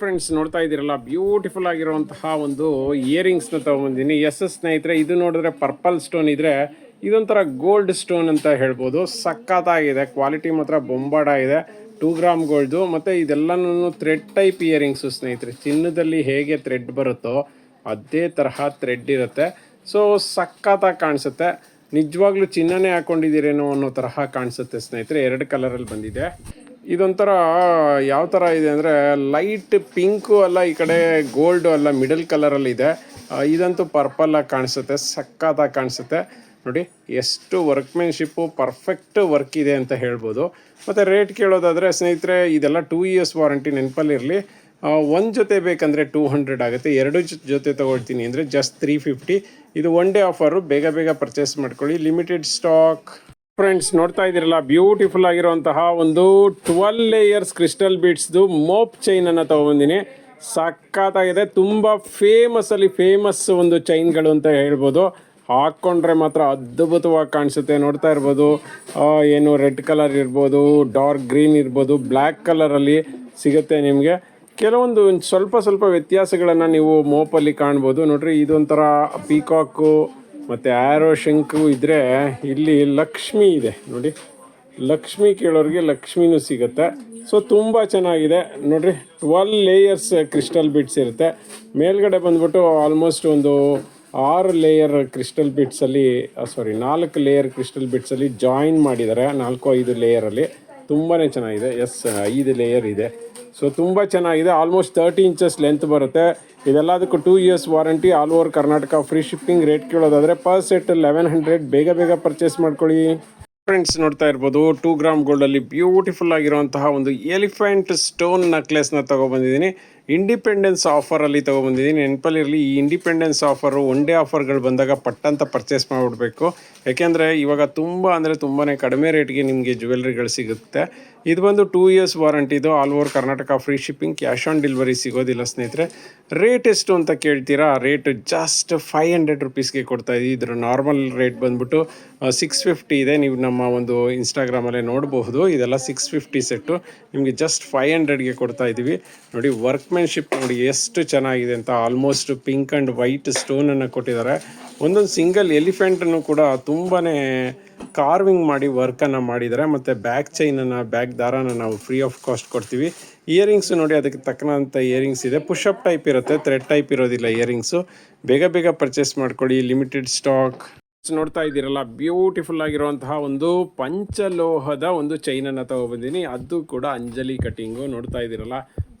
Friends ನೋಡ್ತಾ ಇದ್ದೀರಲ್ಲ beautiful ಆಗಿರುವಂತಹ ಒಂದು ಇಯರಿಂಗ್ಸ್ನ ತೊಗೊಂಬಂದಿನಿ. ಎಸ್ ಎಸ್ ಸ್ನೇಹಿತರೆ, ಇದು ನೋಡಿದ್ರೆ ಪರ್ಪಲ್ ಸ್ಟೋನ್ ಇದ್ರೆ ಇದೊಂಥರ ಗೋಲ್ಡ್ ಸ್ಟೋನ್ ಅಂತ ಹೇಳ್ಬೋದು. ಸಖತ್ತಾಗಿದೆ ಕ್ವಾಲಿಟಿ ಮಾತ್ರ ಬೊಂಬಾಡ ಇದೆ ಟೂ ಗ್ರಾಮ್ ಗೋಲ್ಡು ಮತ್ತು ಇದೆಲ್ಲನೂ ಥ್ರೆಡ್ ಟೈಪ್ ಇಯರಿಂಗ್ಸು ಸ್ನೇಹಿತರೆ. ಚಿನ್ನದಲ್ಲಿ ಹೇಗೆ ಥ್ರೆಡ್ ಬರುತ್ತೋ ಅದೇ ತರಹ ಥ್ರೆಡ್ ಇರುತ್ತೆ. ಸೊ ಸಖತ್ತಾಗಿ ಕಾಣಿಸುತ್ತೆ. ನಿಜವಾಗ್ಲೂ ಚಿನ್ನನೇ ಹಾಕೊಂಡಿದ್ದೀರೇನೋ ಅನ್ನೋ ತರಹ ಕಾಣಿಸುತ್ತೆ ಸ್ನೇಹಿತರೆ. ಎರಡು ಕಲರಲ್ಲಿ ಬಂದಿದೆ. ಇದೊಂಥರ ಯಾವ ಥರ ಇದೆ ಅಂದರೆ ಲೈಟ್ ಪಿಂಕು ಅಲ್ಲ ಈ ಕಡೆ ಗೋಲ್ಡು ಅಲ್ಲ ಮಿಡಲ್ ಕಲರಲ್ಲಿ ಇದೆ. ಇದಂತೂ ಪರ್ಪಲ್ಲಾಗಿ ಕಾಣಿಸುತ್ತೆ ಸಕ್ಕತ್ತಾಗಿ ಕಾಣಿಸುತ್ತೆ. ನೋಡಿ, ಎಷ್ಟು ವರ್ಕ್ಮೆನ್ಶಿಪ್ಪು, ಪರ್ಫೆಕ್ಟ್ ವರ್ಕ್ ಇದೆ ಅಂತ ಹೇಳ್ಬೋದು. ಮತ್ತು ರೇಟ್ ಕೇಳೋದಾದರೆ ಸ್ನೇಹಿತರೆ, ಇದೆಲ್ಲ ಟೂ ಇಯರ್ಸ್ ವಾರಂಟಿ ನೆನಪಲ್ಲಿರಲಿ ಒಂದು ಜೊತೆ ಬೇಕಂದರೆ ಟೂ ಹಂಡ್ರೆಡ್ ಆಗುತ್ತೆ. ಎರಡು ಜೊತೆ ತೊಗೊಳ್ತೀನಿ ಅಂದರೆ ಜಸ್ಟ್ ತ್ರೀ ಫಿಫ್ಟಿ. ಇದು ಒನ್ ಡೇ ಆಫರು, ಬೇಗ ಬೇಗ ಪರ್ಚೇಸ್ ಮಾಡ್ಕೊಳ್ಳಿ. Limited stock. ಫ್ರೆಂಡ್ಸ್ ನೋಡ್ತಾ ಇದ್ದೀರಲ್ಲ ಬ್ಯೂಟಿಫುಲ್ ಆಗಿರುವಂತಹ ಒಂದು ಟ್ವೆಲ್ ಲೇಯರ್ಸ್ ಕ್ರಿಸ್ಟಲ್ ಬೀಡ್ಸ್ದು ಮೋಪ್ ಚೈನ್ ಅನ್ನ ತಗೊಂಬಂದಿನಿ. ಸಖತ್ತಾಗಿದೆ, ತುಂಬ ಫೇಮಸ್ ಅಲ್ಲಿ ಫೇಮಸ್ ಒಂದು ಚೈನ್ಗಳು ಅಂತ ಹೇಳ್ಬೋದು. ಹಾಕ್ಕೊಂಡ್ರೆ ಮಾತ್ರ ಅದ್ಭುತವಾಗಿ ಕಾಣಿಸುತ್ತೆ, ನೋಡ್ತಾ ಇರ್ಬೋದು. ಏನು ರೆಡ್ ಕಲರ್ ಇರ್ಬೋದು ಡಾರ್ಕ್ ಗ್ರೀನ್ ಇರ್ಬೋದು ಬ್ಲ್ಯಾಕ್ ಕಲರಲ್ಲಿ ಸಿಗುತ್ತೆ ನಿಮಗೆ. ಕೆಲವೊಂದು ಸ್ವಲ್ಪ ಸ್ವಲ್ಪ ವ್ಯತ್ಯಾಸಗಳನ್ನು ನೀವು ಮೋಪಲ್ಲಿ ಕಾಣ್ಬೋದು. ನೋಡ್ರಿ, ಇದೊಂಥರ ಪೀಕಾಕು ಮತ್ತು ಆರೋ ಶಂಕು ಇದ್ದರೆ ಇಲ್ಲಿ ಲಕ್ಷ್ಮಿ ಇದೆ, ನೋಡಿ. ಲಕ್ಷ್ಮಿ ಕೇಳೋರಿಗೆ ಲಕ್ಷ್ಮಿನೂ ಸಿಗುತ್ತೆ. ಸೊ ತುಂಬ ಚೆನ್ನಾಗಿದೆ. ನೋಡಿರಿ ಟ್ವೆಲ್ ಲೇಯರ್ಸ್ ಕ್ರಿಸ್ಟಲ್ ಬಿಟ್ಸ್ ಇರುತ್ತೆ. ಮೇಲ್ಗಡೆ ಬಂದ್ಬಿಟ್ಟು ಆಲ್ಮೋಸ್ಟ್ ಒಂದು ಆರು ಲೇಯರ್ ಕ್ರಿಸ್ಟಲ್ ಬಿಟ್ಸಲ್ಲಿ ಸಾರಿ ನಾಲ್ಕು ಲೇಯರ್ ಕ್ರಿಸ್ಟಲ್ ಬಿಟ್ಸಲ್ಲಿ ಜಾಯಿನ್ ಮಾಡಿದ್ದಾರೆ, ನಾಲ್ಕು ಐದು ಲೇಯರಲ್ಲಿ ತುಂಬಾ ಚೆನ್ನಾಗಿದೆ. ಎಸ್ ಐದು ಲೇಯರ್ ಇದೆ. ಸೊ ತುಂಬ ಚೆನ್ನಾಗಿದೆ. ಆಲ್ಮೋಸ್ಟ್ ತರ್ಟಿ ಇಂಚಸ್ ಲೆಂತ್ ಬರುತ್ತೆ. ಇದೆಲ್ಲದಕ್ಕೂ two years warranty all over Karnataka free shipping rate ಕೇಳೋದಾದರೆ per set eleven hundred ಬೇಗ ಬೇಗ ಪರ್ಚೇಸ್ ಮಾಡ್ಕೊಳ್ಳಿ. ಫ್ರೆಂಡ್ಸ್ ನೋಡ್ತಾ ಇರ್ಬೋದು ಟೂ ಗ್ರಾಮ್ ಗೋಲ್ಡಲ್ಲಿ ಬ್ಯೂಟಿಫುಲ್ ಆಗಿರುವಂತಹ ಒಂದು ಎಲಿಫೆಂಟ್ ಸ್ಟೋನ್ ನೆಕ್ಲೆಸ್ನ ತೊಗೊಬಂದಿದ್ದೀನಿ ಇಂಡಿಪೆಂಡೆನ್ಸ್ ಆಫರಲ್ಲಿ ತೊಗೊಬಂದಿದ್ದೀನಿ. ನೆನಪಲ್ಲಿರಲಿ ಈ ಇಂಡಿಪೆಂಡೆನ್ಸ್ ಆಫರು ಒನ್ ಡೇ ಆಫರ್ಗಳು ಬಂದಾಗ ಪಟ್ಟಂತ ಪರ್ಚೇಸ್ ಮಾಡಿಬಿಡ್ಬೇಕು. ಯಾಕೆಂದರೆ ಇವಾಗ ತುಂಬ ಅಂದರೆ ತುಂಬಾ ಕಡಿಮೆ ರೇಟ್ಗೆ ನಿಮಗೆ ಜ್ಯುವೆಲ್ರಿಗಳು ಸಿಗುತ್ತೆ. ಇದು ಬಂದು two years ವಾರಂಟಿದು all over Karnataka free shipping cash on delivery ಸಿಗೋದಿಲ್ಲ ಸ್ನೇಹಿತರೆ. ರೇಟ್ ಎಷ್ಟು ಅಂತ ಕೇಳ್ತೀರಾ? ರೇಟ್ ಜಸ್ಟ್ ಫೈವ್ ಹಂಡ್ರೆಡ್ ರುಪೀಸ್ಗೆ ಕೊಡ್ತಾ ಇದ್ದೀವಿ ಇದರ ನಾರ್ಮಲ್ ರೇಟ್ ಬಂದ್ಬಿಟ್ಟು ಸಿಕ್ಸ್ ಫಿಫ್ಟಿ ಇದೆ. ನೀವು ನಮ್ಮ ಒಂದು ಇನ್ಸ್ಟಾಗ್ರಾಮಲ್ಲೇ ನೋಡಬಹುದು. ಇದೆಲ್ಲ ಸಿಕ್ಸ್ ಫಿಫ್ಟಿ ಸೆಟ್ಟು ನಿಮಗೆ ಜಸ್ಟ್ ಫೈವ್ ಹಂಡ್ರೆಡ್ಗೆ ಕೊಡ್ತಾ ಇದ್ದೀವಿ ನೋಡಿ ವರ್ಕ್ಮೆನ್ಶಿಪ್ ನೋಡಿ ಎಷ್ಟು ಚೆನ್ನಾಗಿದೆ ಅಂತ ಆಲ್ಮೋಸ್ಟ್ ಪಿಂಕ್ ಆ್ಯಂಡ್ ವೈಟ್ ಸ್ಟೋನನ್ನು ಕೊಟ್ಟಿದ್ದಾರೆ. ಒಂದೊಂದು ಸಿಂಗಲ್ ಎಲಿಫೆಂಟನ್ನು ಕೂಡ ತುಂಬಾ ಕಾರ್ವಿಂಗ್ ಮಾಡಿ ವರ್ಕನ್ನು ಮಾಡಿದ್ದಾರೆ. ಮತ್ತು ಬ್ಯಾಕ್ ಚೈನನ್ನು ಬ್ಯಾಕ್ ದಾರನ ನಾವು ಫ್ರೀ ಆಫ್ ಕಾಸ್ಟ್ ಕೊಡ್ತೀವಿ. ಇಯರಿಂಗ್ಸ್ ನೋಡಿ ಅದಕ್ಕೆ ತಕ್ಕನಂಥ ಇಯರಿಂಗ್ಸ್ ಇದೆ. ಪುಷಪ್ ಟೈಪ್ ಇರುತ್ತೆ ಥ್ರೆಡ್ ಟೈಪ್ ಇರೋದಿಲ್ಲ ಇಯರಿಂಗ್ಸು ಬೇಗ ಬೇಗ ಪರ್ಚೇಸ್ ಮಾಡ್ಕೊಳ್ಳಿ. ಲಿಮಿಟೆಡ್ ಸ್ಟಾಕ್ ನೋಡ್ತಾ ಇದ್ದೀರಲ್ಲ ಬ್ಯೂಟಿಫುಲ್ ಆಗಿರುವಂತಹ ಒಂದು ಪಂಚಲೋಹದ ಒಂದು ಚೈನನ್ನು ತಗೊಬಂದಿನಿ ಅದು ಕೂಡ ಅಂಜಲಿ ಕಟಿಂಗು ನೋಡ್ತಾ ಇದ್ದೀರಲ್ಲ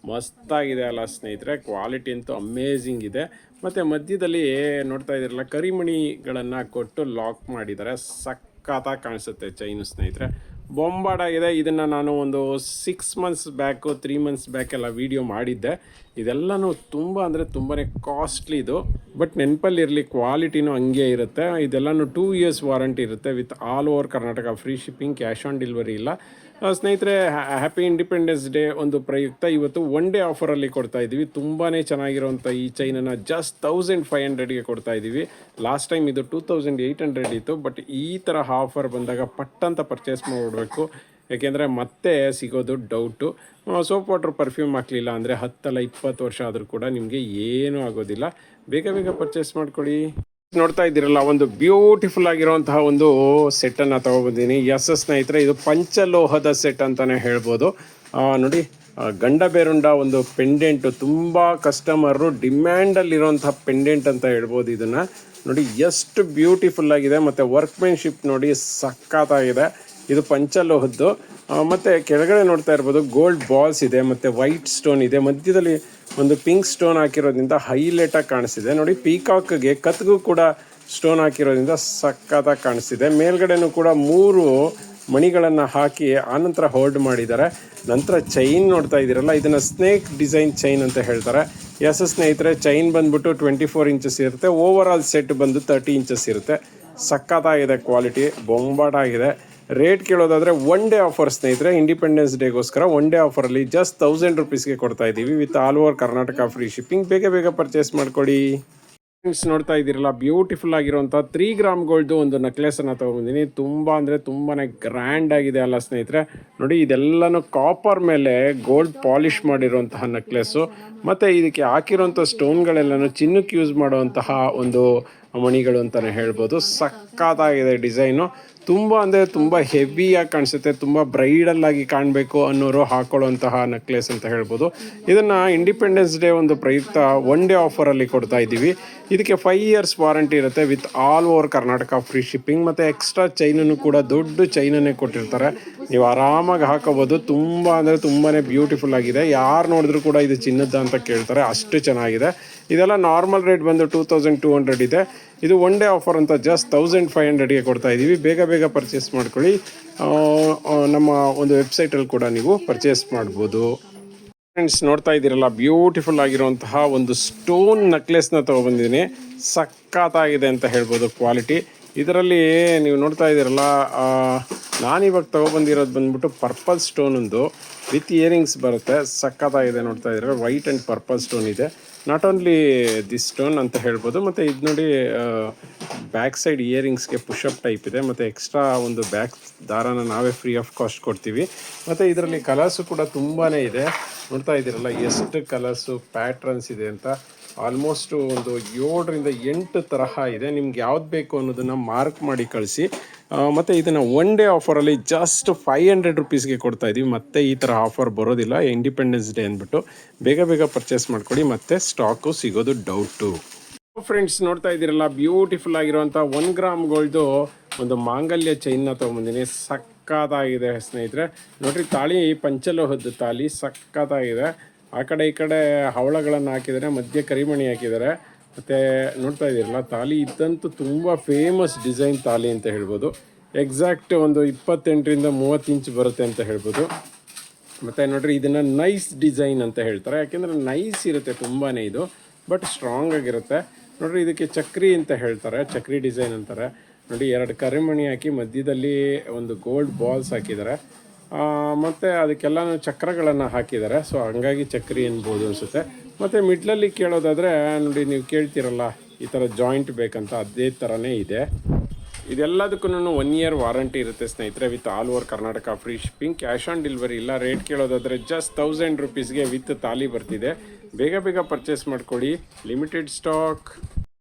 ಮಸ್ತಾಗಿದೆ ಅಲ್ಲ ಸ್ನೇಹಿತರೆ. ಕ್ವಾಲಿಟಿ ಅಂತೂ ಅಮೇಝಿಂಗ್ ಇದೆ. ಮತ್ತು ಮಧ್ಯದಲ್ಲಿ ನೋಡ್ತಾ ಇದ್ದೀರಲ್ಲ, ಕರಿಮಣಿಗಳನ್ನು ಕೊಟ್ಟು ಲಾಕ್ ಮಾಡಿದ್ದಾರೆ. ಸಖತ್ತಾಗಿ ಕಾಣಿಸುತ್ತೆ ಚೈನು ಸ್ನೇಹಿತರೆ. ಬೊಂಬಾಡಾಗಿದೆ ಇದನ್ನು ನಾನು ಒಂದು six months back three months ಬ್ಯಾಕೆಲ್ಲ video ಮಾಡಿದ್ದೆ. ಇದೆಲ್ಲನೂ ತುಂಬ ಅಂದರೆ ತುಂಬಾ ಕಾಸ್ಟ್ಲಿ ಇದು. ಬಟ್ ನೆನಪಲ್ಲಿರಲಿ ಕ್ವಾಲಿಟಿನೂ ಹಂಗೆ ಇರುತ್ತೆ. ಇದೆಲ್ಲನೂ ಟೂ ಇಯರ್ಸ್ ವಾರಂಟಿ ಇರುತ್ತೆ. With all over Karnataka free shipping cash on delivery ಇಲ್ಲ. ಸ್ನೇಹಿತರೆ ಹ್ಯಾಪಿ ಇಂಡಿಪೆಂಡೆನ್ಸ್ ಡೇ ಒಂದು ಪ್ರಯುಕ್ತ. ಇವತ್ತು ಒನ್ ಡೇ ಆಫರಲ್ಲಿ ಕೊಡ್ತಾ ಇದ್ದೀವಿ. ತುಂಬಾ ಚೆನ್ನಾಗಿರುವಂಥ ಈ ಚೈನನ್ನು ಜಸ್ಟ್ ತೌಸಂಡ್ ಫೈವ್ ಹಂಡ್ರೆಡ್ಗೆ ಕೊಡ್ತಾ ಇದ್ದೀವಿ. ಲಾಸ್ಟ್ ಟೈಮ್ ಇದು ಟೂ ತೌಸಂಡ್ ಏಯ್ಟ್ ಹಂಡ್ರೆಡ್ ಇತ್ತು. ಬಟ್ ಈ ಥರ ಆಫರ್ ಬಂದಾಗ ಪಟ್ಟಂತ ಪರ್ಚೇಸ್ ಮಾಡಿಬಿಡ್ಬೇಕು ಯಾಕೆಂದರೆ ಮತ್ತೆ ಸಿಗೋದು ಡೌಟು ಸೋಪ್ ವಾಟರ್ ಪರ್ಫ್ಯೂಮ್ ಹಾಕಲಿಲ್ಲ ಅಂದರೆ ಹತ್ತಲ್ಲ ಇಪ್ಪತ್ತು ವರ್ಷ ಆದರೂ ಕೂಡ ನಿಮಗೆ ಏನೂ ಆಗೋದಿಲ್ಲ. ಬೇಗ ಬೇಗ ಪರ್ಚೇಸ್ ಮಾಡ್ಕೊಳ್ಳಿ. ನೋಡ್ತಾ ಇದ್ದೀರಲ್ಲ, ಒಂದು ಬ್ಯೂಟಿಫುಲ್ ಆಗಿರುವಂತಹ ಒಂದು ಸೆಟ್ ಅನ್ನ ತಗೊಬಂದಿನಿ. ಎಸ್ ಎಸ್ ಸ್ನೇಹಿತರೆ, ಇದು ಪಂಚಲೋಹದ ಸೆಟ್ ಅಂತಾನೆ ಹೇಳ್ಬೋದು. ನೋಡಿ ಗಂಡ ಬೇರುಂಡ ಒಂದು ಪೆಂಡೆಂಟು ತುಂಬ ಅಲ್ಲಿ ಇರುವಂತಹ ಪೆಂಡೆಂಟ್ ಅಂತ ಹೇಳ್ಬೋದು ಇದನ್ನ. ನೋಡಿ, ಎಷ್ಟು ಬ್ಯೂಟಿಫುಲ್ ಆಗಿದೆ, ಮತ್ತು ವರ್ಕ್ಮೆನ್ಶಿಪ್ ನೋಡಿ ಸಖತ್ತಾಗಿದೆ. ಇದು ಪಂಚಲೋಹದ್ದು. ಮತ್ತೆ ಕೆಳಗಡೆ ನೋಡ್ತಾ ಇರ್ಬೋದು ಗೋಲ್ಡ್ ಬಾಲ್ಸ್ ಇದೆ, ಮತ್ತೆ ವೈಟ್ ಸ್ಟೋನ್ ಇದೆ. ಮಧ್ಯದಲ್ಲಿ ಒಂದು ಪಿಂಕ್ ಸ್ಟೋನ್ ಹಾಕಿರೋದ್ರಿಂದ ಹೈಲೈಟ್ ಆಗಿ ಕಾಣಿಸ್ತಿದೆ. ನೋಡಿ, ಪೀಕಾಕ್ಗೆ ಕತ್ಗೂ ಕೂಡ ಸ್ಟೋನ್ ಹಾಕಿರೋದ್ರಿಂದ ಸಕ್ಕತ್ತಾಗಿ ಕಾಣಿಸ್ತಿದೆ. ಮೇಲ್ಗಡೆನೂ ಕೂಡ ಮೂರು ಮಣಿಗಳನ್ನು ಹಾಕಿ ಆನಂತರ ಹೋಲ್ಡ್ ಮಾಡಿದ್ದಾರೆ. ನಂತರ ಚೈನ್ ನೋಡ್ತಾ ಇದ್ದೀರಲ್ಲ, ಇದನ್ನ ಸ್ನೇಕ್ ಡಿಸೈನ್ ಚೈನ್ ಅಂತ ಹೇಳ್ತಾರೆ. ಎಸ್ ಸ್ನೇಹಿತರೆ, ಚೈನ್ ಬಂದ್ಬಿಟ್ಟು ಟ್ವೆಂಟಿ ಫೋರ್ ಇಂಚಸ್ ಇರುತ್ತೆ. ಓವರ್ ಆಲ್ ಸೆಟ್ ಬಂದು ತರ್ಟಿ ಇಂಚಸ್ ಇರುತ್ತೆ. ಸಕ್ಕತ್ತಾಗಿದೆ ಕ್ವಾಲಿಟಿ, ಬೊಂಬಾಟಾಗಿದೆ. ರೇಟ್ ಕೇಳೋದಾದರೆ ಒನ್ ಡೇ ಆಫರ್ ಸ್ನೇಹಿತರೆ ಇಂಡಿಪೆಂಡೆನ್ಸ್ ಡೇಗೋಸ್ಕರ ಒನ್ ಡೇ ಆಫರಲ್ಲಿ ಜಸ್ಟ್ ತೌಸಂಡ್ ರುಪೀಸ್ಗೆ ಕೊಡ್ತಾ ಇದ್ದೀವಿ with all over Karnataka free shipping ಬೇಗ ಬೇಗ ಪರ್ಚೇಸ್ ಮಾಡ್ಕೊಡಿ ಫ್ರೆಂಡ್ಸ್ ನೋಡ್ತಾ ಇದ್ದೀರಲ್ಲ ಬ್ಯೂಟಿಫುಲ್ ಆಗಿರುವಂಥ ತ್ರೀ ಗ್ರಾಮ್ ಗೋಲ್ಡು ಒಂದು ನೆಕ್ಲೆಸನ್ನು ತೊಗೊಂಡಿದ್ದೀನಿ ತುಂಬ ಅಂದರೆ ತುಂಬಾ ಗ್ರ್ಯಾಂಡ್ ಆಗಿದೆ ಅಲ್ಲ ಸ್ನೇಹಿತರೆ. ನೋಡಿ, ಇದೆಲ್ಲನೂ ಕಾಪರ್ ಮೇಲೆ ಗೋಲ್ಡ್ ಪಾಲಿಷ್ ಮಾಡಿರುವಂತಹ ನೆಕ್ಲೆಸ್ಸು ಮತ್ತು ಇದಕ್ಕೆ ಹಾಕಿರುವಂಥ ಸ್ಟೋನ್ಗಳೆಲ್ಲನೂ ಚಿನ್ನಕ್ಕೆ ಯೂಸ್ ಮಾಡುವಂತಹ ಒಂದು ಮಣಿಗಳು ಅಂತಲೇ ಹೇಳ್ಬೋದು. ಸಕ್ಕತ್ತಾಗಿದೆ ಡಿಸೈನು ತುಂಬ ಅಂದರೆ ತುಂಬ ಹೆವಿಯಾಗಿ ಕಾಣಿಸುತ್ತೆ, ತುಂಬ ಬ್ರೈಡಲ್ಲಾಗಿ ಕಾಣಬೇಕು ಅನ್ನೋರು ಹಾಕೊಳ್ಳುವಂತಹ ನೆಕ್ಲೆಸ್ ಅಂತ ಹೇಳ್ಬೋದು. ಇದನ್ನು ಇಂಡಿಪೆಂಡೆನ್ಸ್ ಡೇ ಒಂದು ಪ್ರಯುಕ್ತ ಒನ್ ಡೇ ಆಫರಲ್ಲಿ ಕೊಡ್ತಾ ಇದ್ದೀವಿ. ಇದಕ್ಕೆ ಫೈವ್ ಇಯರ್ಸ್ ವಾರಂಟಿ ಇರುತ್ತೆ with all over Karnataka free shipping ಮತ್ತು ಎಕ್ಸ್ಟ್ರಾ ಚೈನನ್ನು ಕೂಡ ದೊಡ್ಡ ಚೈನನ್ನೇ ಕೊಟ್ಟಿರ್ತಾರೆ. ನೀವು ಆರಾಮಾಗಿ ಹಾಕೋಬೋದು. ತುಂಬ ಅಂದರೆ ತುಂಬಾ ಬ್ಯೂಟಿಫುಲ್ ಆಗಿದೆ. ಯಾರು ನೋಡಿದ್ರು ಕೂಡ ಇದು ಚಿನ್ನದ ಅಂತ ಕೇಳ್ತಾರೆ. ಅಷ್ಟು ಚೆನ್ನಾಗಿದೆ. ಇದೆಲ್ಲ ನಾರ್ಮಲ್ ರೇಟ್ ಬಂದು ಟೂ ತೌಸಂಡ್ ಟೂ ಹಂಡ್ರೆಡ್ ಇದೆ. ಇದು ಒನ್ ಡೇ ಆಫರ್ ಅಂತ ಜಸ್ಟ್ ತೌಸಂಡ್ ಫೈವ್ ಹಂಡ್ರೆಡ್ಗೆ ಕೊಡ್ತಾ ಇದ್ದೀವಿ ಬೇಗ ಬೇಗ ಪರ್ಚೇಸ್ ಮಾಡ್ಕೊಳ್ಳಿ. ನಮ್ಮ ಒಂದು ವೆಬ್ಸೈಟಲ್ಲಿ ಕೂಡ ನೀವು ಪರ್ಚೇಸ್ ಮಾಡ್ಬೋದು. ಫ್ರೆಂಡ್ಸ್ ನೋಡ್ತಾ ಇದ್ದೀರಲ್ಲ ಬ್ಯೂಟಿಫುಲ್ ಆಗಿರುವಂತಹ ಒಂದು ಸ್ಟೋನ್ ನೆಕ್ಲೆಸ್ನ ತೊಗೊಬಂದಿದ್ದೀನಿ ಸಖತ್ತಾಗಿದೆ ಅಂತ ಹೇಳ್ಬೋದು ಕ್ವಾಲಿಟಿ ಇದರಲ್ಲಿ ನೀವು ನೋಡ್ತಾ ಇದ್ದೀರಲ್ಲ ನಾನಿವಾಗ ತೊಗೊಬಂದಿರೋದು ಬಂದ್ಬಿಟ್ಟು ಪರ್ಪಲ್ ಸ್ಟೋನೊಂದು ವಿತ್ ಇಯರಿಂಗ್ಸ್ ಬರುತ್ತೆ. ಸಕ್ಕತ್ತಾಗಿದೆ ನೋಡ್ತಾ ಇದ್ದೀರ ವೈಟ್ ಆ್ಯಂಡ್ ಪರ್ಪಲ್ ಸ್ಟೋನ್ ಇದೆ. ನಾಟ್ ಓನ್ಲಿ ದಿಸ್ ಸ್ಟೋನ್ ಅಂತ ಹೇಳ್ಬೋದು, ಮತ್ತು ಇದು ನೋಡಿ ಬ್ಯಾಕ್ ಸೈಡ್ ಇಯರಿಂಗ್ಸ್ಗೆ ಪುಷಪ್ ಟೈಪ್ ಇದೆ. ಮತ್ತು ಎಕ್ಸ್ಟ್ರಾ ಒಂದು ಬ್ಯಾಕ್ ದಾರಾನ ನಾವೇ ಫ್ರೀ ಆಫ್ ಕಾಸ್ಟ್ ಕೊಡ್ತೀವಿ. ಮತ್ತು ಇದರಲ್ಲಿ ಕಲರ್ಸು ಕೂಡ ತುಂಬಾ ಇದೆ. ನೋಡ್ತಾ ಇದ್ದೀರಲ್ಲ, ಎಷ್ಟು ಕಲರ್ಸು ಪ್ಯಾಟ್ರನ್ಸ್ ಇದೆ ಅಂತ. ಆಲ್ಮೋಸ್ಟ್ ಒಂದು ಏಳರಿಂದ ಎಂಟು ತರಹ ಇದೆ. ನಿಮ್ಗೆ ಯಾವ್ದು ಬೇಕು ಅನ್ನೋದನ್ನು ಮಾರ್ಕ್ ಮಾಡಿ ಕಳಿಸಿ. ಮತ್ತು ಇದನ್ನು ಒನ್ ಡೇ ಆಫರಲ್ಲಿ ಜಸ್ಟ್ ಫೈವ್ ಹಂಡ್ರೆಡ್ ರುಪೀಸ್ಗೆ ಕೊಡ್ತಾ ಇದೀವಿ. ಮತ್ತೆ ಈ ಥರ ಆಫರ್ ಬರೋದಿಲ್ಲ. ಇಂಡಿಪೆಂಡೆನ್ಸ್ ಡೇ ಅಂದ್ಬಿಟ್ಟು ಬೇಗ ಬೇಗ ಪರ್ಚೇಸ್ ಮಾಡ್ಕೊಳ್ಳಿ ಮತ್ತೆ ಸ್ಟಾಕು ಸಿಗೋದು ಡೌಟು ಫ್ರೆಂಡ್ಸ್ ನೋಡ್ತಾ ಇದ್ದೀರಲ್ಲ ಬ್ಯೂಟಿಫುಲ್ ಆಗಿರುವಂಥ ಒನ್ ಗ್ರಾಮ್ ಒಂದು ಮಾಂಗಲ್ಯ ಚೈನ್ನ ತೊಗೊಂಬಂದಿನಿ. ಸಕ್ಕತ್ತಾಗಿದೆ ಸ್ನೇಹಿತರೆ. ನೋಡ್ರಿ, ತಾಳಿ ಪಂಚಲೋಹದ ತಾಳಿ ಸಕ್ಕತ್ತಾಗಿದೆ. ಆ ಕಡೆ ಈ ಕಡೆ ಹವಳಗಳನ್ನು ಹಾಕಿದ್ದಾರೆ, ಮಧ್ಯೆ ಕರಿಮಣಿ ಹಾಕಿದ್ದಾರೆ. ಮತ್ತು ನೋಡ್ತಾ ಇದ್ದೀರಲ್ಲ, ತಾಲಿ ಇದ್ದಂತೂ ತುಂಬ ಫೇಮಸ್ ಡಿಸೈನ್ ತಾಲಿ ಅಂತ ಹೇಳ್ಬೋದು. ಎಕ್ಸಾಕ್ಟ್ ಒಂದು ಇಪ್ಪತ್ತೆಂಟರಿಂದ ಮೂವತ್ತು ಇಂಚ್ ಬರುತ್ತೆ ಅಂತ ಹೇಳ್ಬೋದು. ಮತ್ತು ನೋಡಿರಿ, ಇದನ್ನು ನೈಸ್ ಡಿಸೈನ್ ಅಂತ ಹೇಳ್ತಾರೆ. ಯಾಕೆಂದರೆ ನೈಸ್ ಇರುತ್ತೆ ತುಂಬಾ ಇದು ಬಟ್ ಸ್ಟ್ರಾಂಗ್ ಆಗಿರುತ್ತೆ. ನೋಡ್ರಿ, ಇದಕ್ಕೆ ಚಕ್ರಿ ಅಂತ ಹೇಳ್ತಾರೆ, ಚಕ್ರಿ ಡಿಸೈನ್ ಅಂತಾರೆ. ನೋಡಿ, ಎರಡು ಕರಿಮಣಿ ಹಾಕಿ ಮಧ್ಯದಲ್ಲಿ ಒಂದು ಗೋಲ್ಡ್ ಬಾಲ್ಸ್ ಹಾಕಿದ್ದಾರೆ. ಮತ್ತೆ ಅದಕ್ಕೆಲ್ಲ ಚಕ್ರಗಳನ್ನು ಹಾಕಿದ್ದಾರೆ. ಸೊ ಹಂಗಾಗಿ ಚಕ್ರಿ ಅನ್ಬೋದು ಅನಿಸುತ್ತೆ. ಮತ್ತು ಮಿಡ್ಲಲ್ಲಿ ಕೇಳೋದಾದರೆ, ನೋಡಿ ನೀವು ಕೇಳ್ತೀರಲ್ಲ, ಈ ಥರ ಜಾಯಿಂಟ್ ಬೇಕಂತ ಅದೇ ಥರನೇ ಇದೆ. ಇದೆಲ್ಲದಕ್ಕೂ ಒನ್ ಇಯರ್ ವಾರಂಟಿ ಇರುತ್ತೆ ಸ್ನೇಹಿತರೆ with all over Karnataka free shipping cash on delivery ಇಲ್ಲ ರೇಟ್ ಕೇಳೋದಾದರೆ ಜಸ್ಟ್ ತೌಸಂಡ್ ರುಪೀಸ್ಗೆ ವಿತ್ ತಾಲಿ ಬರ್ತಿದೆ. ಬೇಗ ಬೇಗ ಪರ್ಚೇಸ್ ಮಾಡಿಕೊಡಿ. Limited stock